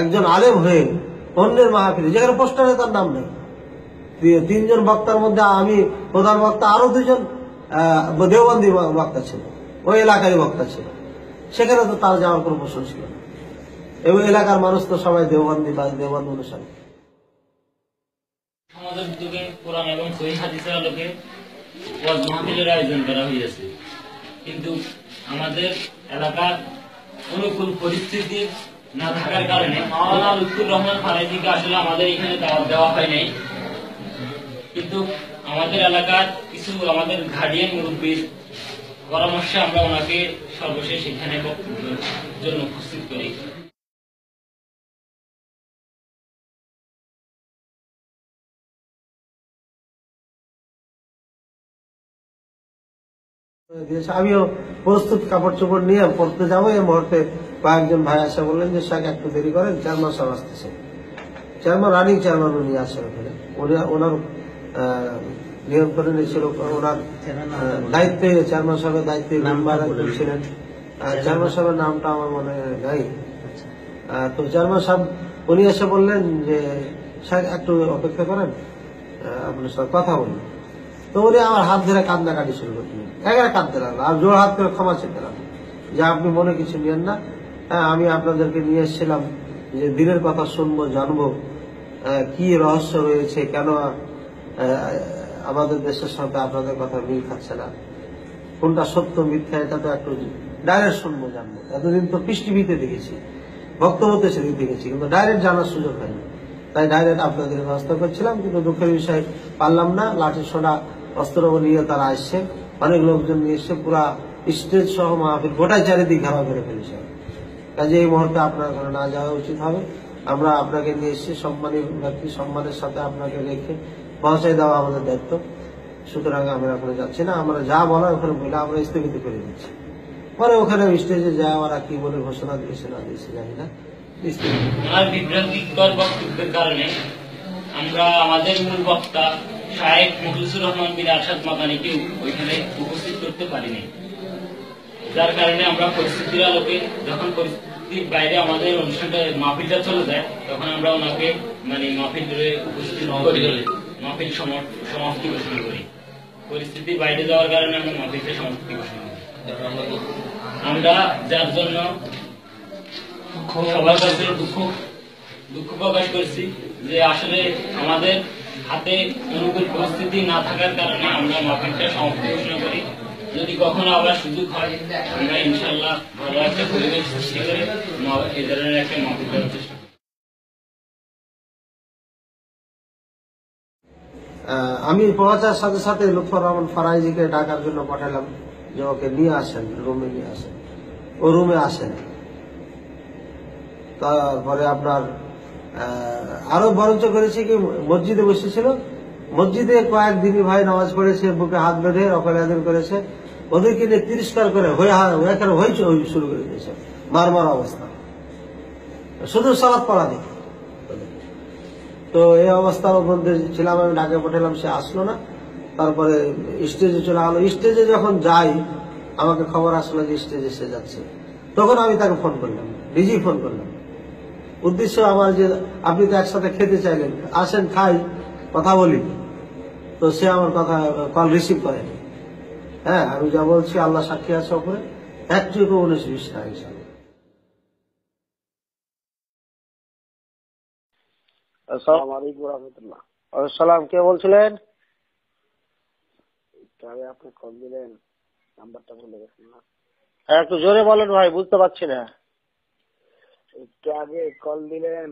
একজন আলেম হয়ে অন্যের মাহফিলে যেখানে পোস্টারে তার নাম নেই। তিনজন বক্তার মধ্যে আমি প্রধান বক্তা, আরও দুজন দেওবন্দি বক্তা ছিল, ওই এলাকারই বক্তা ছিল। সেখানে তো তার যাওয়ার কোনো প্রশ্ন ছিল এবং এলাকার মানুষ তো সবাই দেওবন্দি বা দেওবন্দি অনুসারী। আয়োজন করা হয়েছে কিন্তু আমাদের এলাকার অনুকূল পরিস্থিতি না থাকার কারণে মাওলানা লুৎফুর রহমান ফারাইজিকে আসলে আমাদের এখানে দাওয়াত দেওয়া হয় নাই। কিন্তু আমাদের এলাকার কিছু আমাদের গার্ডিয়ান মুরব্বীর পরামর্শে আমরা ওনাকে সর্বশেষ এখানে জন্য উপস্থিত করি। আমিও প্রস্তুত কাপড় চোপড় নিয়ে পড়তে যাব এই মুহূর্তে। কয়েকজন ভাই আসে বললেন যে শাক একটু দেরি করেন চেয়ারম্যান সাহেব আসতেছে চেয়ারম্যান রানিং চেয়ারম্যান উনি আছেন ওখানে। ওনার নিয়ন্ত্রণে ছিল ওনার দায়িত্বে চেয়ারম্যান সাহেবের দায়িত্বে একজন ছিলেন। চেয়ারম্যান সাহেবের নামটা আমার মনে নাই। তো চেয়ারম্যান সাহেব উনি এসে বললেন যে শাক একটু অপেক্ষা করেন আপনার সাথে কথা বলুন তো উনি আমার হাত ধরে কান্নাকাটি শুরু করলেন। এগারো কাঁদতে লাগল। আর জোর হাত করে ক্ষমা চেতে লাগল যে আপনি মনে কিছু নিয়েন না। হ্যাঁ আমি আপনাদেরকে নিয়ে এসেছিলাম যে দিনের কথা শুনব, জানব কি রহস্য রয়েছে, কেন আমাদের দেশের সাথে আপনাদের কথা মিল খাচ্ছে না। কোনটা সত্য, মিথ্যা, এটা তো একটু ডাইরেক্ট শুনব, জানব। এতদিন তো পৃষ্টি দেখেছি বক্তব্যতে সেদিন দেখেছি, কিন্তু ডাইরেক্ট জানার সুযোগ হয়নি। তাই ডাইরেক্ট আপনাদের ব্যবস্থা করছিলাম, কিন্তু দুঃখের বিষয়, পারলাম না, লাঠি সোনা অস্ত্র নিয়ে তারা আসছে, অনেক লোকজন নিয়ে এসে পুরা স্টেজ সহ মাহফিল গোটাই চারিদিক ঘেরা করে ফেলেছে। কাজে এই মুহূর্তে আপনার ঘরে না যাওয়া উচিত হবে। আমরা আপনাকে নিয়ে এসেছি, সম্মানী ব্যক্তি, সম্মানের সাথে আপনাকে রেখে পৌঁছাই দেওয়া আমাদের দায়িত্ব। সুতরাং আমরা ওখানে যাচ্ছি না। আমরা যা বলা ওখানে বলে আমরা স্থগিত করে দিচ্ছি। পরে ওখানে স্টেজে যা, ওরা কি বলে ঘোষণা দিয়েছে, না দিয়েছে, জানি না। কারণে আমরা আমাদের উপস্থিত করতে পারিনি। যার কারণে আমরা পরিস্থিতির আলোকে যখন পরিস্থিতির বাইরে আমাদের অনুষ্ঠানটা মাহফিলটা চলে যায় তখন আমরা ওনাকে মানে মাহফিল ধরে উপস্থিত করি মাহফিল সমাপ্তি ঘোষণা করি। পরিস্থিতির বাইরে যাওয়ার কারণে আমরা মাহফিলটা সমাপ্তি ঘোষণা করি। আমরা যার জন্য সবার কাছে দুঃখ দুঃখ প্রকাশ করছি যে আসলে আমাদের হাতে অনুকূল পরিস্থিতি না থাকার কারণে আমরা মাহফিলটা সমাপ্তি ঘোষণা করি। যদি কখনো আবার সুযোগ হয়, আমরা ইনশাল্লাহ ভালো একটা পরিবেশ সৃষ্টি করে এ ধরনের একটা মাহফিল করার চেষ্টা আমি পৌঁছার সাথে সাথে লুৎফর রহমান ফারাইজিকে ডাকার জন্য পাঠালাম যে ওকে নিয়ে আসেন, রুমে নিয়ে আসেন। ও রুমে আসেন। তারপরে আপনার আরও বরঞ্চ করেছে কি, মসজিদে বসেছিল। মসজিদে কয়েকদিনই ভাই নামাজ পড়েছে, বুকে হাত বেঁধে অপরাধন করেছে। ওদেরকে নিয়ে তিরস্কার করে হয়ে শুরু করে দিয়েছে? মার মার অবস্থা। শুধু সালাদ পড়া দেখি তো এই অবস্থার মধ্যে ছিলাম, আমি ডাকে পাঠালাম সে আসলো না। তারপরে স্টেজে চলে গেলো। স্টেজে যখন যাই, আমাকে খবর আসলো যে স্টেজে সে যাচ্ছে। তখন আমি তাকে ফোন করলাম নিজেই ফোন করলাম। উদ্দেশ্য আমার যে আপনি তো একসাথে খেতে চাইলেন, আসেন, খাই, কথা বলি। তো সে আমার কথা কল রিসিভ করেনি। হ্যাঁ আমি যা বলছি আল্লাহ সাক্ষী আছে ওপরে। একটুকু উনিশ বিশ না সালাম কে বলছিলেন? আগে আপনি কল দিলেন নাম্বারটা ভুলে গেছেন না। হ্যাঁ একটু জোরে বলেন ভাই বুঝতে পারছি না। একটু আগে কল দিলেন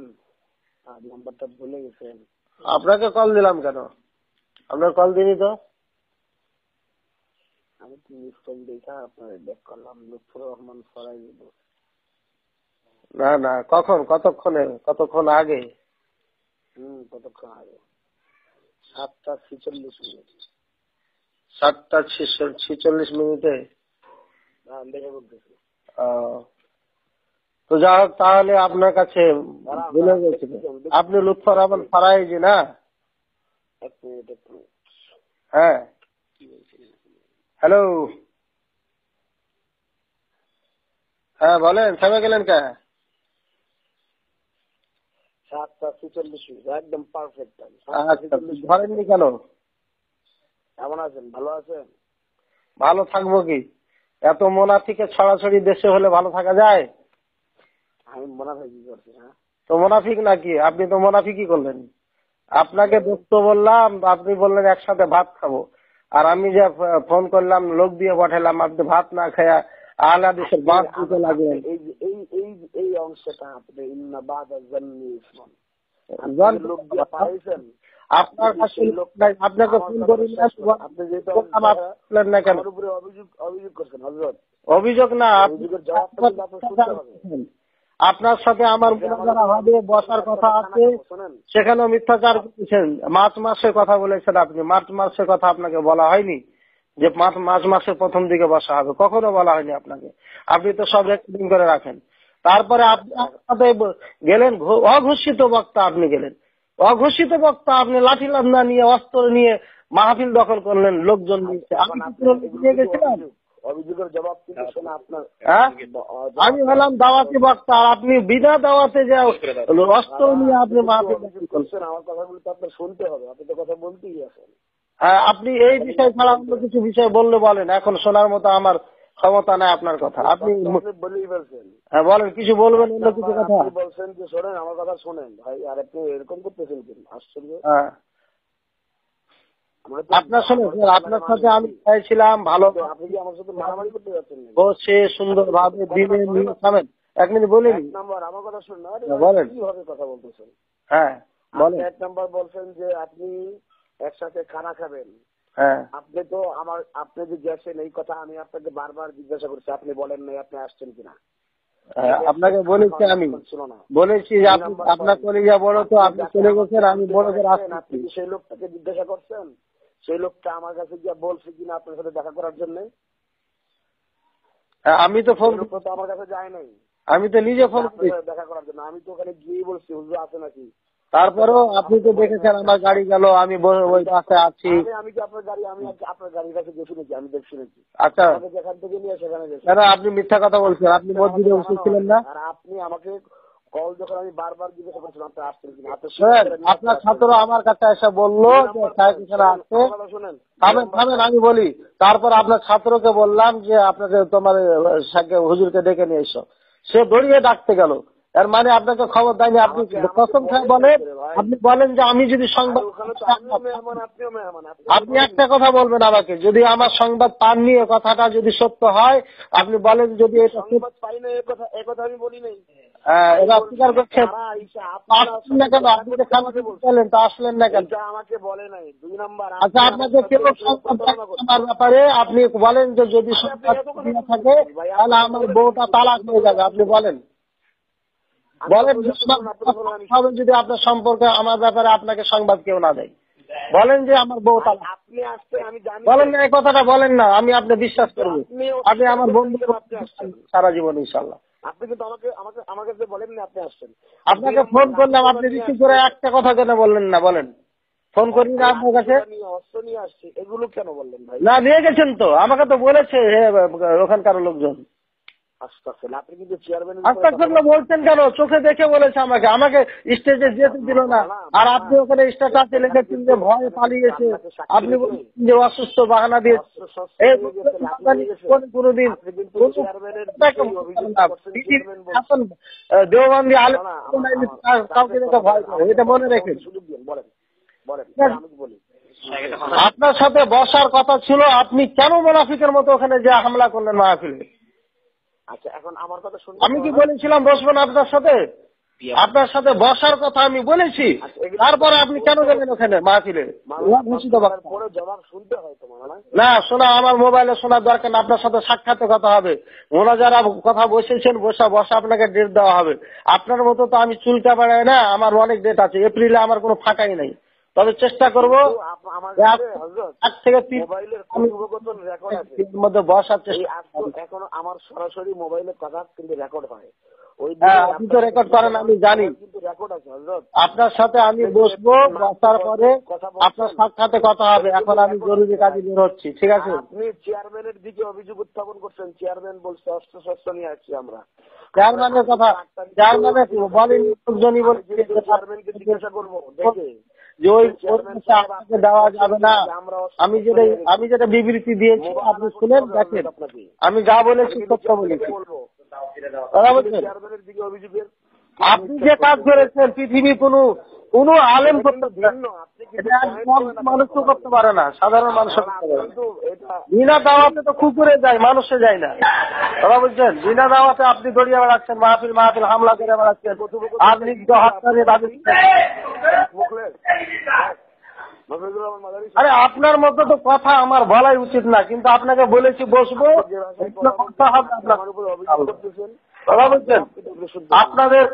আর নাম্বারটা ভুলে গেছেন। আপনাকে কল দিলাম কেন? আপনার কল দিনি তো? আমি তো মিস কল দেখা আপনার ব্যাক করলাম লুৎফুর রহমান ফরাই দিব। না না কখন? কতক্ষণে? কতক্ষণ আগে? হম কতক্ষণ আগে? সাতটা ছিচল্লিশ মিনিট। সাতটা ছিচল্লিশ মিনিটে? হ্যাঁ দেখে তো যা হোক তাহলে আপনার কাছে ভুলে গেছিল আপনি লুৎফর রহমান ফারাইজি না মিনিট। হ্যাঁ। হ্যালো। হ্যাঁ বলেন থেমে গেলেন কে? সাতটা ছেচল্লিশ একদম পারফেক্ট আচ্ছা ধরেননি কেন? কেমন আছেন? ভালো আছেন? ভালো থাকব কি? এত মোনাফিকে ছড়াছড়ি দেশে হলে ভালো থাকা যায়? আমি মনে হয় কি করছি হ্যাঁ? তো মোনাফিক নাকি? আপনি তো মোনাফিকই করলেন। আপনাকে দোস্ত বললাম আপনি বললেন একসাথে ভাত খাব। আর আমি যে ফোন করলাম লোক দিয়ে পাঠালাম আপনি ভাত না খায়া বাঁধ দিতে লাগলেন। এই এই এই অংশটা আপনি ইন্না বাদা লোক দিয়ে পাঠাইছেন। আপনার কাছে লোক নাই, আপনাকে ফোন করি না আপনি কেন? অভিযোগ অভিযোগ করছেন হজরত অভিযোগ না আপনি অভিযোগের জবাবটা আপনার শুনতে হবে আপনার সাথে আমার হবে বসার কথা আছে। সেখানেও মিথ্যাচার করেছেন। মার্চ মাসে কথা বলেছেন আপনি। মার্চ মাসের কথা আপনাকে বলা হয়নি যে মার্চ মাসের প্রথম দিকে বসা হবে। কখনো বলা হয়নি আপনাকে। আপনি তো সব রেকর্ডিং করে রাখেন। তারপরে আপনি গেলেন অঘোষিত বক্তা আপনি গেলেন। অঘোষিত বক্তা আপনি লাঠি লান্না নিয়ে, অস্ত্র নিয়ে মাহফিল দখল করলেন, লোকজন নিয়ে। অভিযোগ। অভিযোগের জবাব কিন্তু শোনা আপনার হ্যাঁ? আমি হলাম দাওয়াতি বক্তা আর আপনি বিনা দাওয়াতে যে অস্ত্র নিয়ে আপনি করছেন। আমার কথাগুলো তো আপনার শুনতে হবে আপনি তো কথা বলতেই আছেন। হ্যাঁ, আপনি এই বিষয় ছাড়া অন্য কিছু বিষয় বললে বলেন এখন শোনার মতো আমার ক্ষমতা নাই আপনার কথা। আপনি বলেই ফেলছেন। হ্যাঁ, বলেন কিছু বলবেন অন্য কিছু কথা? বলছেন যে শোনেন আমার কথা শোনেন। ভাই আর আপনি এরকম করতেছেন কেন? আশ্চর্য। হ্যাঁ। আপনার আপনার সাথে আমি চাইছিলাম ভালো আপনি কি আমার সাথে মারামারি করতে যাচ্ছেন বসে দিনে নিয়ে এক মিনিট বলিনি নাম্বার আমার কথা শুনুন হ্যাঁ, বলেন। কীভাবে কথা বলতেছেন? হ্যাঁ বলেন। এক নাম্বার বলছেন যে আপনি একসাথে খানা খাবেন। হ্যাঁ। আপনি তো আমার আপনি যে গেছেন এই কথা আমি আপনাকে বারবার জিজ্ঞাসা করছি। আপনি বলেন নাই আপনি আসছেন কিনা। হ্যাঁ, আপনাকে বলেছি আমি। না। বলেছি যে আপনি আপনার কলিজা বড় তো আপনি চলে গেছেন আমি বড় করে আসছি সেই লোকটাকে জিজ্ঞাসা করছেন? সেই লোকটা আমার কাছে গিয়ে বলছে কিনা আপনার সাথে দেখা করার জন্য? হ্যাঁ, আমি তো ফোন তো আমার কাছে যায় নাই। আমি তো নিজে ফোন দেখা করার জন্য। আমি তো ওখানে গিয়ে বলছি হুজুর আছে নাকি? তারপরেও আপনি তো দেখেছেন আমার গাড়ি গেল আমি ওই বাসে আছি আমি কি আপনার গাড়ি আমি আপনার গাড়ির কাছে গেছি নাকি? আমি দেখছি নাকি। আচ্ছা। যেখান থেকে নিয়ে সেখানে গেছি। আপনি মিথ্যা কথা বলছেন। আপনি মসজিদে বসে ছিলেন না? আপনি আমাকে কল যখন আমি বারবার জিজ্ঞাসা করছিলাম আপনি আসছেন কিনা? আপনি আপনার ছাত্র আমার কাছে এসে বলল যে আসছে থামেন থামেন আমি বলি তারপর আপনার ছাত্রকে বললাম যে আপনাকে তোমার হুজুরকে ডেকে নিয়ে এসো। সে দড়িয়ে ডাকতে গেল। এর মানে আপনাকে খবর দেয়নি আপনি কসম খায় বলেন আপনি বলেন যে আমি যদি সংবাদ আপনি একটা কথা বলবেন আমাকে যদি আমার সংবাদ পাননি এ কথাটা যদি সত্য হয় আপনি বলেন যদি এটা সংবাদ পাই না এ কথা আমি বলি নাই। আহ, অস্বীকার করছেন। তারা আইসা তো আপনারা আসলেন না কেন? আপনি যে খামাকে বললেন তো আসলেন না কেন? আমাকে বলে নাই দুই নাম্বার আচ্ছা আপনাকে কেউ আমার ব্যাপারে? আপনি বলেন যে যদি থাকে তাহলে আমার বউটা তালাক হয়ে যাবে আপনি বলেন। বলেন যদি আপনার সম্পর্কে আমার ব্যাপারে আপনাকে সংবাদ কেউ না দেয়। বলেন যে আমার বউ তালাক। আপনি আসতে আমি জানি বলেন না। এই কথাটা বলেন না আমি আপনি বিশ্বাস করব। আপনি আমার বন্ধু সারা জীবন ইনশাল্লাহ। আপনি কিন্তু আমাকে আমাকে আমার কাছে বলেন না আপনি আসছেন। আপনাকে ফোন করলাম আপনি রিসিভ করে একটা কথা কেন বললেন না? বলেন। ফোন করিনি আপনার কাছে? অস্ত্র নিয়ে আসছি। এগুলো কেন বললেন ভাই? না নিয়ে গেছেন তো। আমাকে তো বলেছে ওখানকার লোকজন। আপনি কিন্তু চেয়ারম্যান বলছেন কেন? চোখে দেখে বলেছে আমাকে। আমাকে স্টেজে যেতে দিল না। আর আপনি ওখানে স্ট্যাটাসে লিখেছেন যে ভয়ে পালিয়েছে। আপনি যে অসুস্থ বাহানা দিয়ে অস্ত্র শস্ত্র এই নিয়ে গেছেন, আপনি নিয়ে গেছেন। কোন কোনদিন আপনি কিন্তু কোন- চেয়ারম্যানের তাকে বিষয়ে অভিযোগ না, করছেন, পৃথিবীর চেয়ারম্যান বলছেন। এখন আহ, দেওবন্দি আলে না, না, আমার- আমার- কাউকে দেখে ভয় করে এটা মনে বলি। আপনার সাথে বসার কথা ছিল আপনি কেন মোনাফিকের মতো ওখানে যে হামলা করলেন মাহফিলে? আচ্ছা এখন আমার কথা শুনতে আমি কি বলেছিলাম বসবেন আপনার সাথে? আপনার সাথে বসার কথা আমি বলেছি। তারপরে আপনি কেন গেলেন ওখানে মাহফিলে? জবাব শুনতে হয় না? শোনা আমার মোবাইলে শোনার দরকার না আপনার সাথে সাক্ষাতে কথা হবে। ওরা যারা কথা বসেছেন বসা বসা আপনাকে ডেট দেওয়া হবে। আপনার মতো তো আমি চুলকা বেড়াই না আমার অনেক ডেট আছে। এপ্রিলে আমার কোনো ফাঁকাই নেই। তবে চেষ্টা করব আমার এক থেকে মধ্যে বসার চেষ্টা সরাসরি মোবাইলে কথা কিন্তু রেকর্ড হয়। হ্যাঁ আপনি তো রেকর্ড করেন আমি জানি। আপনার সাথে আমি বসবো বসার পরে আপনার সাক্ষাতে কথা হবে। এখন আমি জরুরি কাজে বের হচ্ছি ঠিক আছে? আপনি চেয়ারম্যানের দিকে অভিযোগ উত্থাপন করছেন। চেয়ারম্যান বলছে অস্ত্র শস্ত্র নিয়ে আসছি আমরা। চেয়ারম্যানের কথা চেয়ারম্যানের বলেন লোকজনই বলছে চেয়ারম্যানকে জিজ্ঞাসা করব দেখে। যে ওই আপনাকে দেওয়া যাবে না। আমি যেটা আমি যেটা বিবৃতি দিয়েছি, আপনি শুনেন, দেখেন। আমি যা বলেছি, সত্য বলেছি। আপনি যে কাজ করেছেন, পৃথিবী কোনো কোন আলেম করতে একদম মানুষও করতে পারে না সাধারণ মানুষ করতে পারে বিনা দাওয়াতে তো কুকুরে যায় মানুষে যায় না। বিনা দাওয়াতে আপনি দড়িয়ে বেড়াচ্ছেন মাহফিল মাহফিল হামলা করে বেড়াচ্ছেন তো দাবি আরে আপনার মধ্যে তো কথা আমার বলাই উচিত না কিন্তু আপনাকে বলেছি বসবো। কথা হবে আপনার আপনাদের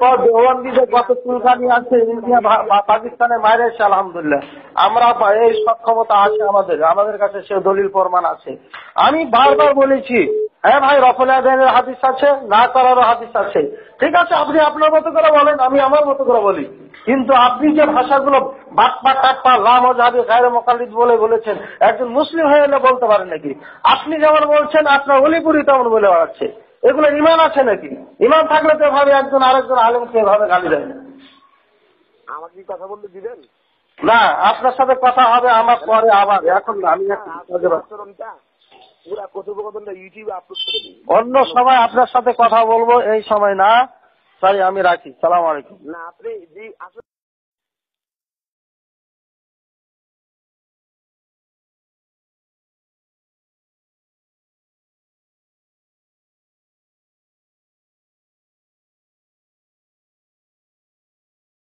কত চুলকানি আছে ইন্ডিয়া, ভা- ভা- পাকিস্তানে মায়ের এসে আলহামদুলিল্লাহ। আমরা এই সক্ষমতা আছে আমাদের আমাদের কাছে সে দলিল প্রমাণ আছে। আমি বারবার বলেছি হ্যাঁ ভাই, রফল আদানের হাদিস আছে, না করারও হাদিস আছে। ঠিক আছে, আপনি আপনার মতো করে বলেন, আমি আমার মতো করে বলি। কিন্তু আপনি যে ভাষাগুলো বাটপা, টাটপা, লাম যাবে গায়ের মোকালিদ বলে বলেছেন, একজন মুসলিম হয়ে বলতে পারেন নাকি? আপনি যেমন বলছেন, আপনার অলিপুরি তেমন বলে বেড়াচ্ছে। এগুলো ইমান আছে নাকি? ইমান থাকলে তো এভাবে একজন আরেকজন আলেমকে এভাবে গালি দেয়। না। আমাকে কি কথা বলতে দিবেন? না আপনার সাথে কথা হবে আমার পরে আবার। এখন আমি দিন। অন্য সময় আপনার সাথে কথা বলব এই সময় না। তাই আমি রাখি। সালাম আলাইকুম। না আপনি